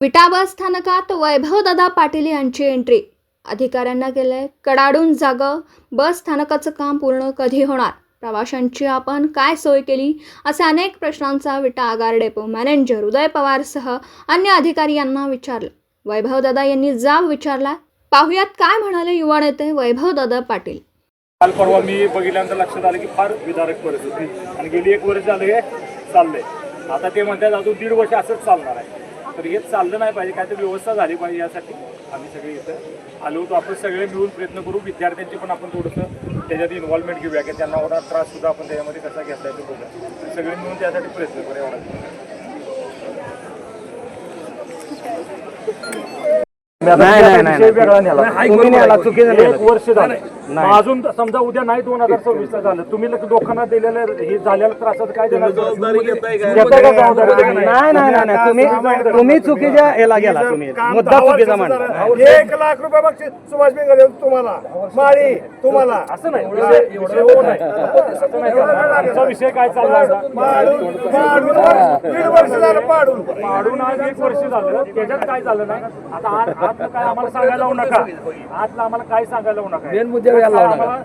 विटा बस स्थानकात वैभवदादा पाटील यांची एंट्री अधिकाऱ्यांना केलंय कडाडून जागं. बस स्थानकाचं काम पूर्ण कधी होणार? प्रवाशांची आपण काय सोय केली? असे अनेक प्रश्नांचा विटा आगार डेपो मॅनेजर उदय पवारसह अन्य अधिकारी यांना विचारलं. वैभवदादा यांनी जाब विचारला पाहुयात काय म्हणाले युवा नेते वैभवदादा पाटील? काल परवा मी बघितल्यानंतर लक्षात आलं की फार विदारक परिस्थिती. आणि गेली एक वर्ष झाले चाललंय. आता ते म्हणतात अजून दीड वर्ष असंच चालणार आहे. तर हे चाललं नाही पाहिजे काहीतरी व्यवस्था झाली पाहिजे यासाठी. आम्ही सगळे इथं आलो होतो. आपण सगळे मिळून प्रयत्न करू. विद्यार्थ्यांची पण आपण थोडंसं त्याच्यात इन्व्हॉल्वमेंट घेऊया की त्यांना होणार त्राससुद्धा आपण त्याच्यामध्ये कसा घेतला ते बघूया. सगळे मिळून त्यासाठी प्रयत्न करू एवढा. नाही, नाही, नाही. विषय वेगळा नेला. तुम्ही नेला, चुकीचं नेलं. एक वर्ष झालं. मग अजून समजा उद्या नाही दोन हजार सव्वीस झालं तुम्ही लोक लोकांना दिलेलं हे झालेलं त्रासात काय देणार? घेताय का जबाबदारी तुम्ही? नाही. नाही नाही नाही तुम्ही तुम्ही चुकीच्या याला गेला तुम्ही. मुद्दा चुकीचा मांडला एक लाख रुपये बक्षीस सुभाष बेंगळे तुम्हाला. माळी तुम्हाला. असं नाही. विषय- विषय हो नाही. असं नाही चालणार. आमचा विषय काय चालला होता पाडून पाडून वर्ष- दीड वर्ष झालं पाडून पाडून आज एक वर्ष झालं. त्याच्यात काय झालं नाही? आता आज आतलं काय आम्हाला सांगायला लावू नका. आतलं आम्हाला काय सांगायला लावू नका. आम्हाला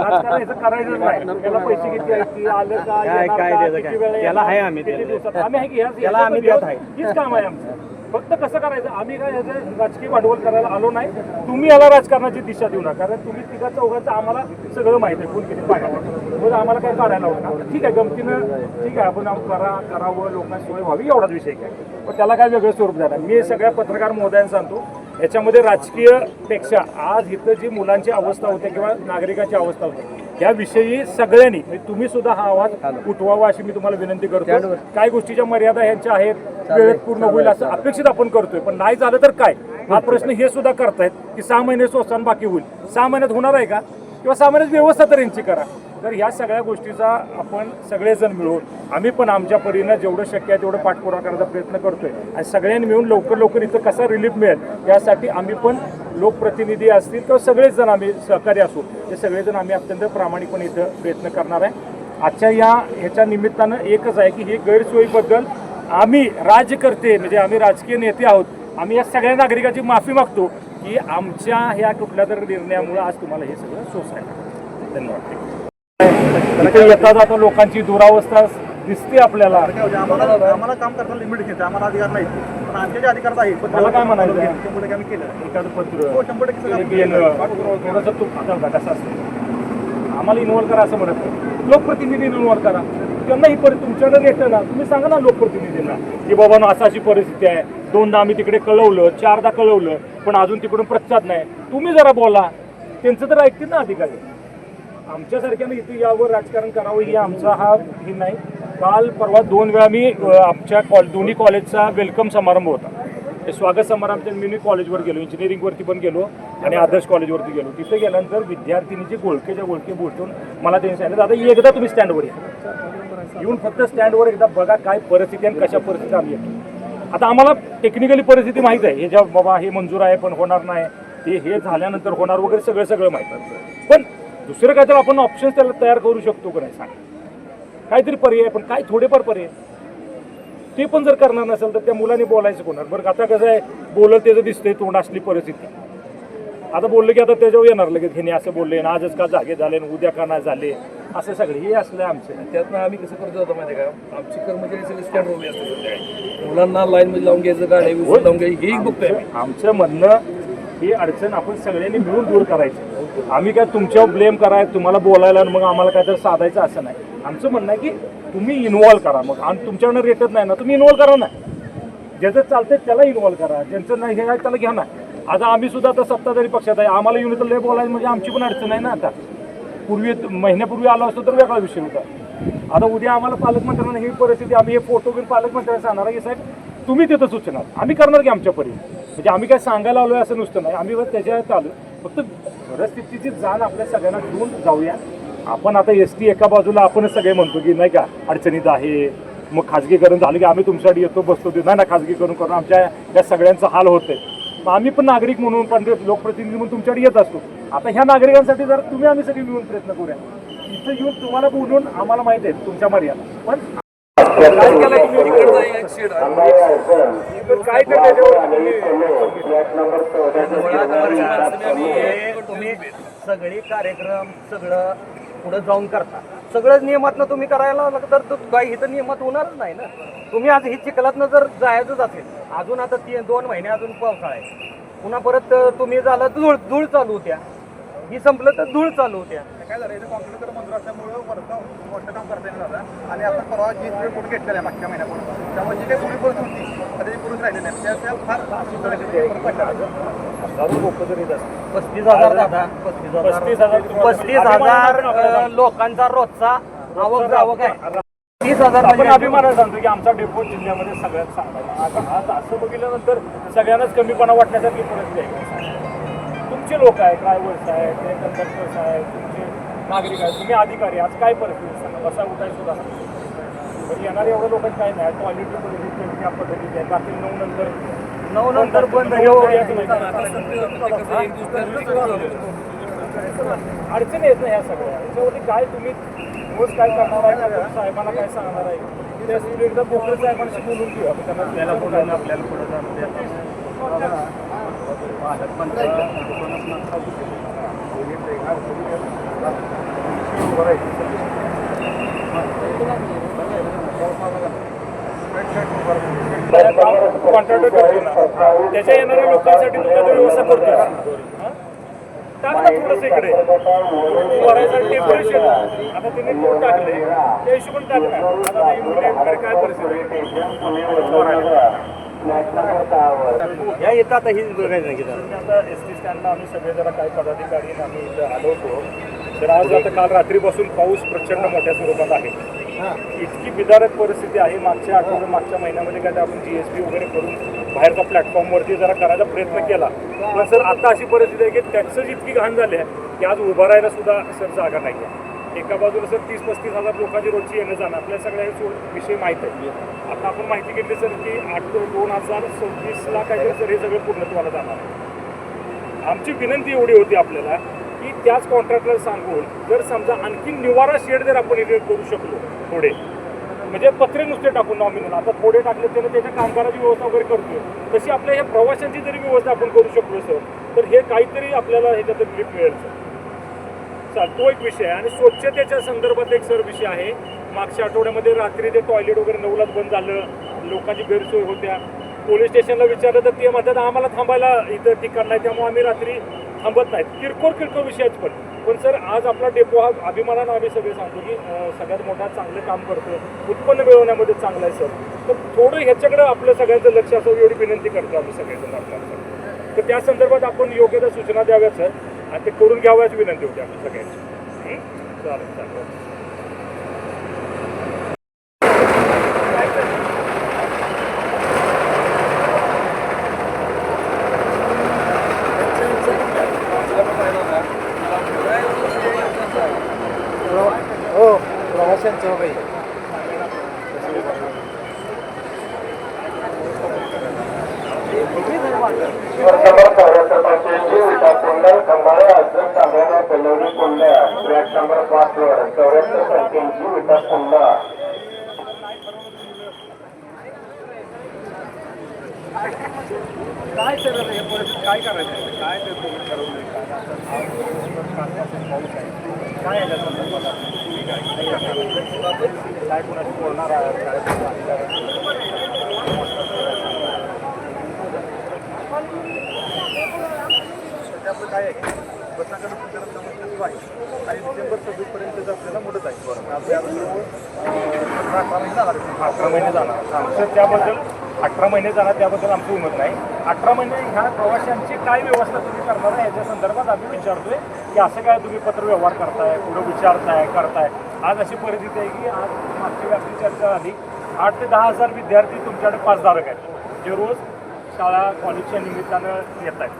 राजकारण याचं करायचं नाही. त्याला पैसे किती आहेत की आलं का काय- येणार काय का, त्याचं किती काय? वेळा त्याला आहे आम्ही किती त्याला. दिवसात. आम्ही आहे की ह्या- त्याला आम्ही देत आहे. हीच काम आहे आमचं. फक्त कसं करायचं? आम्ही काय याचं राजकीय भांडवल करायला आलो नाही. तुम्ही याला राजकारणाची दिशा देऊ नका. कारण तुम्ही तिघा चौघांचं आम्हाला सगळं माहिती आहे. कोण किती पाहिजे मग आम्हाला काय काढायला होतं ठीक आहे गमतीनं ठीक आहे आपण करा करावं लोकांना सोय व्हावी एवढाच विषय काय? पण त्याला काय वेगळं स्वरूप झालं मी सगळ्या पत्रकार महोदयांना सांगतो याच्यामध्ये राजकीयपेक्षा आज इथं जी मुलांची अवस्था होते किंवा नागरिकांची अवस्था होते याविषयी सगळ्यांनी म्हणजे तुम्ही सुद्धा हा आवाज उठवावा अशी मी तुम्हाला विनंती करतो. काय गोष्टीच्या मर्यादा ह्यांच्या आहेत वेळेत पूर्ण होईल असं अपेक्षित आपण करतोय. पण नाही झालं तर काय? हा प्रश्न हे सुद्धा करतायत की सहा महिने सोसान बाकी होईल. सहा महिन्यात होणार आहे का? किंवा सहा महिन्यात व्यवस्था तर यांची करा. तर ह्या सगळ्या गोष्टीचा आपण सगळेजण मिळून आम्ही पण आमच्या परीनं जेवढं शक्य आहे तेवढं पाठपुरावा करण्याचा प्रयत्न करतोय. आणि सगळ्यांनी मिळून लवकर लवकर इथं कसा रिलीफ मिळेल यासाठी आम्ही पण लोकप्रतिनिधी असतील किंवा सगळेच जण आम्ही सहकारी असू ते सगळेजण आम्ही अत्यंत प्रामाणिकपणे इथं प्रयत्न करणार आहे. आजच्या या ह्याच्या निमित्तानं एकच आहे की ही गैरसोयीबद्दल आम्ही राज्यकर्ते म्हणजे आम्ही राजकीय नेते आहोत आम्ही या सगळ्या नागरिकांची माफी मागतो की आमच्या ह्या कुठल्या तरी निर्णयामुळे आज तुम्हाला हे सगळं सोसायला. धन्यवाद. इथे येता जाता लोकांची दुरावस्था दिसते आपल्याला. आम्हाला आम्हाला काम करताना लिमिट घेते आम्हाला अधिकार नाही पण आमचे जे अधिकार आहेत पण मला काय म्हणायचं आहे? शंभर टक्के आम्ही केलं. एखादं हो, पत्र शंभर टक्के सगळं एक आम्ही येणं, केलं. थोडंसं कसं असतं. आम्हाला इन्व्हॉल्व करा असं म्हणत नाही. लोकप्रतिनिधी इन्व्हॉल्व करा. त्यांना ही परि तुमच्याकडे येतं ना तुम्ही सांगा ना लोकप्रतिनिधींना की बाबा ना अशी अशी परिस्थिती आहे. दोनदा आम्ही तिकडे कळवलं चारदा कळवलं पण अजून तिकडून प्रतिसाद नाही. तुम्ही जरा बोला. त्यांचं तर ऐकतील ना अधिकारी. आमच्यासारख्यानं इथे यावर राजकारण करावं ही आमचा हा हे नाही. काल परवा दोन वेळा मी आमच्या कॉल दोन्ही कॉलेजचा वेलकम समारंभ होता. ते स्वागत समारंभ मी कॉलेजवर गेलो इंजिनिअरिंगवरती पण गेलो आणि आदर्श कॉलेजवरती गेलो. तिथे गेल्यानंतर विद्यार्थिनीचे गोळकेच्या गोळके बोलून मला त्यांनी सांगितलं आता एकदा तुम्ही स्टँडवर या. येऊन फक्त स्टँडवर एकदा बघा काय परिस्थिती आणि कशा परिस्थिती आम्ही येतो. आता आम्हाला टेक्निकली परिस्थिती माहीत आहे. हे ज्या बाबा हे मंजूर आहे पण होणार नाही. ते हे झाल्यानंतर होणार वगैरे सगळं सगळं माहीत आहे. पण दुसरं काहीतरी आपण ऑप्शन्स त्याला तयार करू शकतो का नाही सांग. काहीतरी पर्याय पण काय थोडेफार पर्याय? ते पण जर करणार नसेल तर त्या मुलाने बोलायचं कोणार बरं आता कसं आहे बोलत त्याचं दिसतंय तोंड असली परिस्थिती. आता बोललं की आता त्याच्यावर येणार लगेच हे असं बोलले ना आजच का जागे झाले उद्या का नाही झाले? असं सगळे हे असलं आमचं. त्यातनं आम्ही कसं करतो होतो माहिती आहे का? आमची कर्मचारी सगळे स्टँड उभे असतात संध्याकाळी. मुलांना लाईन मध्ये लावून घ्यायचं गाड्या विसरून लावून घ्यायची हे बघतोय. आमचं म्हणणं ही अडचण आपण सगळ्यांनी मिळून दूर करायची. आम्ही काय तुमच्यावर ब्लेम कराय तुम्हाला बोलायला आणि मग आम्हाला काय तर साधायचं असं नाही. आमचं म्हणणं आहे की तुम्ही इन्व्हॉल्व करा मग. आणि तुमच्याकडनं रेटत नाही ना तुम्ही इन्व्हॉल्व करा ना. ज्याचं चालतंय त्याला इन्व्हॉल्व करा. ज्यांचं नाही हे आहे त्याला घ्या ना. आता आम्ही सुद्धा आता सत्ताधारी पक्षात आहे. आम्हाला येऊन तर लय बोलायचं म्हणजे आमची पण अडचण आहे ना आता. पूर्वी महिन्यापूर्वी आलो असतो तर वेगळा विषय होता. आता उद्या आम्हाला पालकमंत्र्यांना ही परिस्थिती आम्ही हे फोटो घेऊन पालकमंत्र्यांना सांगणार आहे की साहेब तुम्ही तिथं सूचना आम्ही करणार की आमच्या परी. म्हणजे आम्ही काय सांगायला आलोय असं नुसतं नाही. आम्ही बस त्याच्यात आलो फक्त परिस्थितीची जाण आपल्या सगळ्यांना घेऊन जाऊया. आपण आता एस टी एका बाजूला आपणच सगळे म्हणतो की नाही का अडचणीत आहे मग खाजगीकरण झालं की आम्ही तुमच्यासाठी येतो बसतो ते नाही ना खाजगीकरण करून आमच्या या सगळ्यांचा हाल होतोय. मग आम्ही पण नागरिक म्हणून पण लोकप्रतिनिधी म्हणून तुमच्याकडे येत असतो. आता ह्या नागरिकांसाठी जर तुम्ही आम्ही सगळे मिळून प्रयत्न करूया. इथं येऊन तुम्हाला बोलून आम्हाला माहिती आहे तुमच्या मर्यादा. पण काय तुम्ही सगळी कार्यक्रम सगळं पुढे जाऊन करता सगळं नियमातनं तुम्ही करायला लागलं तर काही इथं नियमात होणारच नाही ना तुम्ही आज ही चिखलातनं जर जायचंच असेल अजून आता ती दोन महिने अजून पावसाळा आहे पुन्हा परत तुम्ही झालं धूळ धूळ चालू होत्या ही संपलं तर धूळ चालू होत्या काय झालं इथे कॉम्प्युटर मंजूर असल्यामुळे वरचं मोठं काम करता येणार झालं आणि आता परवा जी रिपोर्ट घेतलेला आहे मागच्या महिन्यापूर्वी. त्यामुळे जी काही पुढे परत होती आता ती पुरुष राहिलेली नाही. त्या त्या फार पस्तीस हजार दादा. पस्तीस हजार पस्तीस हजार लोकांचा रोजचा आवक जावक आहे. तीस हजार आपण म्हणजे अभिमानाने सांगतो की आमचा डेपो जिल्ह्यामध्ये सगळ्यात चांगला आहे. आता आज असं बघितल्यानंतर सगळ्यांनाच कमीपणा वाटण्यासारखी परिस्थिती आहे. तुमचे लोक आहेत ड्रायव्हर्स आहेत ते कंडक्टर्स आहेत तुमचे नागरिक आहेत तुम्ही अधिकारी आज काय परिस्थिती आहे? सांगा बसा उठाय सुद्धा. म्हणजे येणाऱ्या एवढ्या लोकांची काय नाही टॉयलेटची परिस्थिती त्या पद्धतीची आहे रात्री नऊ नंतर नऊ नंतर बंद त्या आहे. अडचणी येत नाही ह्या सगळ्या याच्यावरती काय तुम्ही रोज काय करणार आहे का साहेबांना काय सांगणार आहे ते तुम्ही एकदा पोखरे साहेबांशी बोलून घेऊ आपण त्यांना आपल्याला पुढे आपल्याला पुढे जाणं द्या. कॉन्ट्रॅक्टर करतो ना त्याच्या येणाऱ्या लोकांसाठी तो त्याचा व्यवस्था करतो? टाक ना थोडंसं इकडे. भरायचं टेम्पल शेड आता त्यांनी तो टाकले त्या हिशोबाने टाकणार आता नाही मुलीकडे काय परिस्थिती या येतात आता ही बघायचं आता. एस टी स्टँडला आम्ही सगळे जरा काही पदाधिकारी आम्ही इथं आलो होतो. तर आज आता काल रात्रीपासून पाऊस प्रचंड मोठ्या स्वरूपात आहे. इतकी बिदारक परिस्थिती आहे मागच्या आठवड्यात मागच्या महिन्यामध्ये काय आपण जी एस पी वगैरे करून बाहेरच्या प्लॅटफॉर्मवरती जरा करायचा प्रयत्न केला. पण सर आता अशी परिस्थिती आहे की टॅक्सच इतकी घाण झाली आहे की आज उभं राहायला सुद्धा सर जागा नाही आहे. एका बाजूला सर तीस पस्तीस हजार लोकांची रोजची येणं जाणं आपल्या सगळ्या हे विषय माहीत आहे. आता आपण माहिती घेतली सर की आठ दोन हजार सव्वीसला काहीतरी सर हे सगळं पूर्णत्वाला जाणार आहे. आमची विनंती एवढी होती आपल्याला की त्याच कॉन्ट्रॅक्टला सांगून जर समजा आणखी निवारा शेड जर आपण इथे करू शकलो थोडे म्हणजे पत्रे नुसते टाकून नॉमिनल आता थोडे टाकले त्यानं त्याच्या कामगाराची व्यवस्था वगैरे करतोय. तशी आपल्या ह्या प्रवाशांची जरी व्यवस्था आपण करू शकलो सर तर हे काहीतरी आपल्याला ह्याच्यात रिलीफ मिळेल सर. चाल तो एक विषय आहे. आणि स्वच्छतेच्या संदर्भात एक सर विषय आहे. मागच्या आठवड्यामध्ये रात्री ते टॉयलेट वगैरे नऊलाच बंद झालं. लोकांची गैरसोय होत्या. पोलीस स्टेशनला विचारलं तर ते म्हणतात आम्हाला थांबायला इथं ठिकाण नाही त्यामुळे आम्ही रात्री थांबत नाहीत. किरकोळ किरकोळ विषयाच पण. पण सर आज आपला डेपो हा अभिमानानं आम्ही सगळे सांगतो की सगळ्यात मोठा चांगलं काम करतो उत्पन्न मिळवण्यामध्ये चांगलं आहे सर. तर थोडं ह्याच्याकडे आपलं सगळ्यांचं लक्ष असावं एवढी विनंती करतो आम्ही सगळेजण आपल्याला तर त्या संदर्भात आपण योग्य त्या सूचना द्याव्यात सर. आणि ते करून घ्याव्याच विनंती होती आम्ही सगळ्यांची. चालेल चालेल. विटा कुंडल काय सर काय करायचं काय ते तुम्ही काय आहे काय काय बोलणार आहे? सध्या आपलं काय आहे की आणि डिसेंबर सव्वीसपर्यंत आपल्याला मुदत आहे बरोबर अठरा महिने झाला महिने जाणार त्याबद्दल अठरा महिने जाणार त्याबद्दल आमचं उमत नाही अठरा महिने ह्या प्रवाशांची काय व्यवस्था तुम्ही करणार आहे? याच्या संदर्भात आम्ही विचारतोय की असं काय तुम्ही पत्र व्यवहार करताय पुढे विचारताय करताय? आज अशी परिस्थिती आहे की आज मागची व्याप्ती चर्चा झाली. आठ ते दहा हजार विद्यार्थी तुमच्याकडे पाचधारक आहेत जे रोज शाळा कॉलेजच्या निमित्तानं येत आहेत.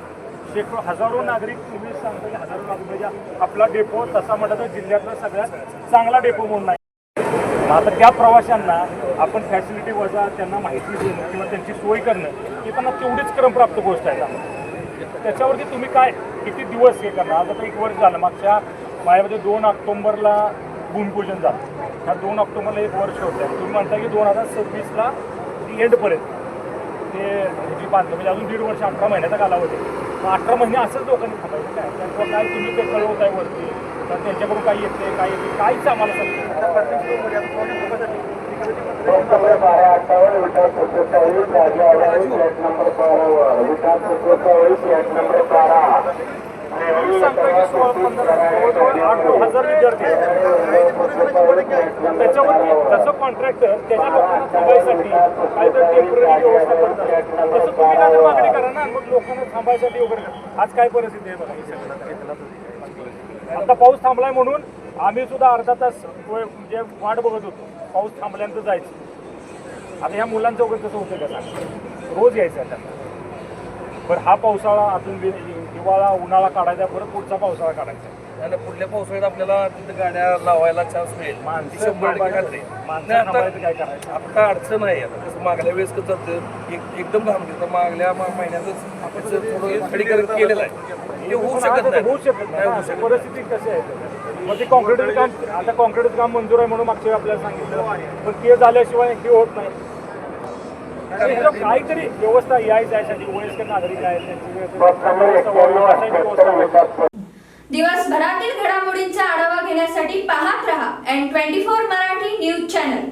शेकडो हजारो नागरिक तुम्ही सांगता की हजारो नागरिक म्हणजे आपला डेपो तसा म्हटलं तर जिल्ह्यातला सगळ्यात चांगला डेपो म्हणून आहे आता त्या प्रवाशांना आपण फॅसिलिटी वजा त्यांना माहिती देणं किंवा त्यांची सोय करणं ही त्यांना तेवढीच क्रमप्राप्त गोष्ट आहे. त्याच्यावरती तुम्ही काय किती दिवस हे करणार? आता आता एक वर्ष झालं मागच्या माझ्यामध्ये दोन ऑक्टोंबरला भूमिपूजन झालं. ह्या दोन ऑक्टोबरला एक वर्ष होतं. आहे तुम्ही म्हणता की दोन हजार सव्वीसला एंडपर्यंत ते जी बांधलं म्हणजे अजून दीड वर्ष अठरा महिन्याचा कालावधी. आहे. मग अठरा महिने असंच लोकांनी थांबायचं काय? त्यांचं काय तुम्ही ते कळवत आहे वरती? तर त्यांच्याकडून काय येते काय येते काहीच आम्हाला सांगतो हजार कॉन्ट्रॅक्टर त्याच्या लोकांना थांबायसाठी काहीतरी टेंपररी व्यवस्था करतात तसं तुम्ही काय तर मागणी करा ना मग लोकांना थांबायसाठी वगैरे आज काय परिस्थिती आहे बघा आता पाऊस थांबलाय म्हणून आम्ही सुद्धा अर्धा तास म्हणजे वाट बघत होतो. पाऊस थांबल्यानंतर जायचं. आता ह्या मुलांचं वगैरे कसं होतं का सांग? रोज यायचं आहे त्यांना बरं हा पावसाळा अजून हिवाळा उन्हाळा काढायचा परत पुढचा पावसाळा काढायचा. आणि पुढल्या पावसाळ्यात आपल्याला तिथं गाड्या लावायला चान्स मिळेल? आता अडचण आहे. आता कसं मागल्या वेळेस कसं एक एकदम थांबते तर मागल्या महिन्यातच त्याचं थोडं खडीकरण केलेलं आहे. ते होऊ शकत नाही. परिस्थिती कशी आहे? मग ते कॉन्क्रीट काम आता कॉन्क्रीट काम मंजूर आहे म्हणून मागच्या वेळी आपल्याला सांगितलं पण ते झाल्याशिवाय हे होत नाही आणि ह्याला काहीतरी व्यवस्था याय यासाठी वयस्कर नागरिक आहेत त्यांची व्यवस्था व्हावी, असाही व्यवस्था व्हावी. दिवसभरातील घडामोडींचा आढावा घेण्यासाठी पाहत रहा N twenty four Marathi news channel